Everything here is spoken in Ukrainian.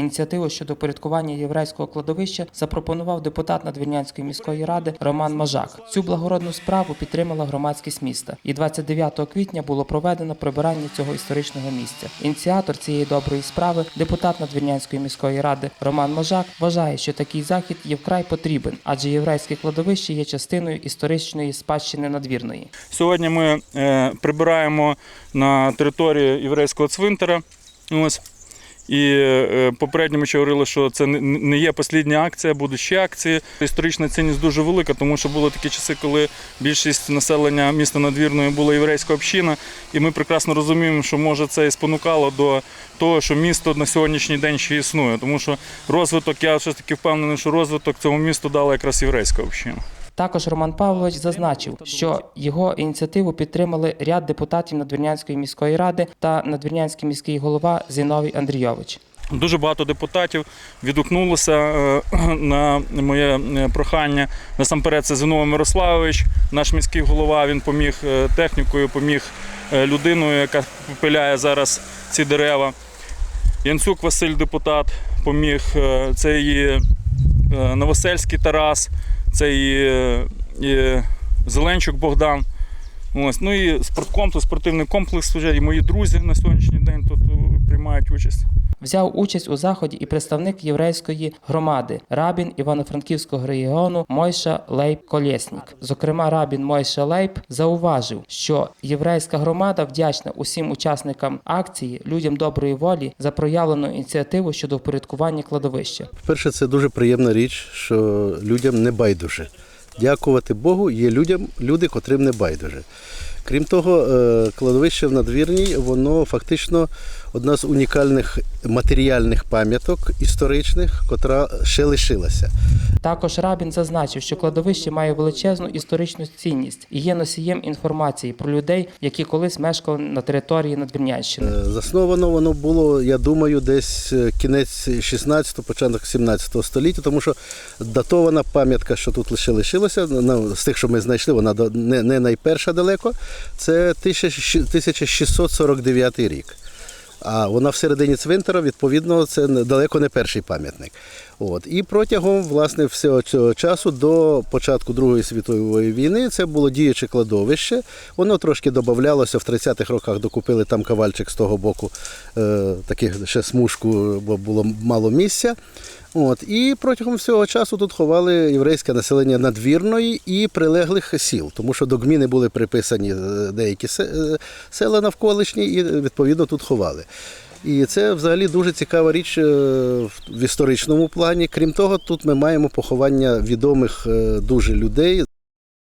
Ініціативу щодо порядкування єврейського кладовища запропонував депутат Надвірнянської міської ради Роман Мажак. Цю благородну справу підтримала громадськість міста. І 29 квітня було проведено прибирання цього історичного місця. Ініціатор цієї доброї справи, депутат Надвірнянської міської ради Роман Мажак, вважає, що такий захід є вкрай потрібен, адже єврейське кладовище є частиною історичної спадщини надвірної. Сьогодні ми е, прибираємо на території єврейського цвинтара. Ось. І е, попередньо ми ще говорили, що це не- є послідня акція, будуть ще акції. Історична цінність дуже велика, тому що були такі часи, коли більшість населення міста надвірної була єврейська община. І ми прекрасно розуміємо, що може це і спонукало до того, що місто на сьогоднішній день ще існує. Тому що розвиток, я все ж таки впевнений, що розвиток цьому місту дала якраз єврейська община. Також Роман Павлович зазначив, що його ініціативу підтримали ряд депутатів Надвірнянської міської ради та Надвірнянський міський голова Зіновій Андрійович. Дуже багато депутатів відгукнулося е, на моє е, прохання. Насамперед, це Зиновий Мирославович, наш міський голова. Він поміг е, технікою, поміг людиною, яка пиляє зараз ці дерева. Янцюк Василь, депутат, поміг. Це і Новосельський Тарас, це і, е, і Зеленчук Богдан. Ось. Ну і спортком, спортивний комплекс вже, і мої друзі на сьогоднішній день тут е, приймають участь. Взяв участь у заході і представник єврейської громади рабін Івано-Франківського регіону Мойша Лейб Колєснік. Зокрема, рабін Мойша Лейб зауважив, що єврейська громада вдячна усім учасникам акції, людям доброї волі за проявлену ініціативу щодо впорядкування кладовища. Перше, це дуже приємна річ, що людям не байдуже. Дякувати Богу, є людям, люди, котрим не байдуже. Крім того, е, кладовище в надвірній, воно фактично одна з унікальних матеріальних пам'яток історичних, котра ще лишилася. Також Рабін зазначив, що кладовище має величезну історичну цінність і є носієм інформації про людей, які колись мешкали на території Надвірнянщини. Е, Засновано воно було, я думаю, десь е, кінець 16-го, початок 17 століття, тому що датована пам'ятка, що тут лише лишилася, з тих, що ми знайшли, вона не найперша далеко, це 1649 рік. А вона всередині цвинтара, відповідно, це далеко не перший пам'ятник. От. І протягом власне всього цього часу до початку Другої світової війни це було діюче кладовище. Воно трошки додавалося в 30-х роках, докупили там кавальчик з того боку, е, таких ще смужку, бо було мало місця. От. І протягом всього часу тут ховали єврейське населення надвірної і прилеглих сіл, тому що до гміни були приписані е, деякі е, села навколишні, і відповідно тут ховали. І це взагалі дуже цікава річ е, в в історичному плані. Крім того, тут ми маємо поховання відомих е, дуже людей.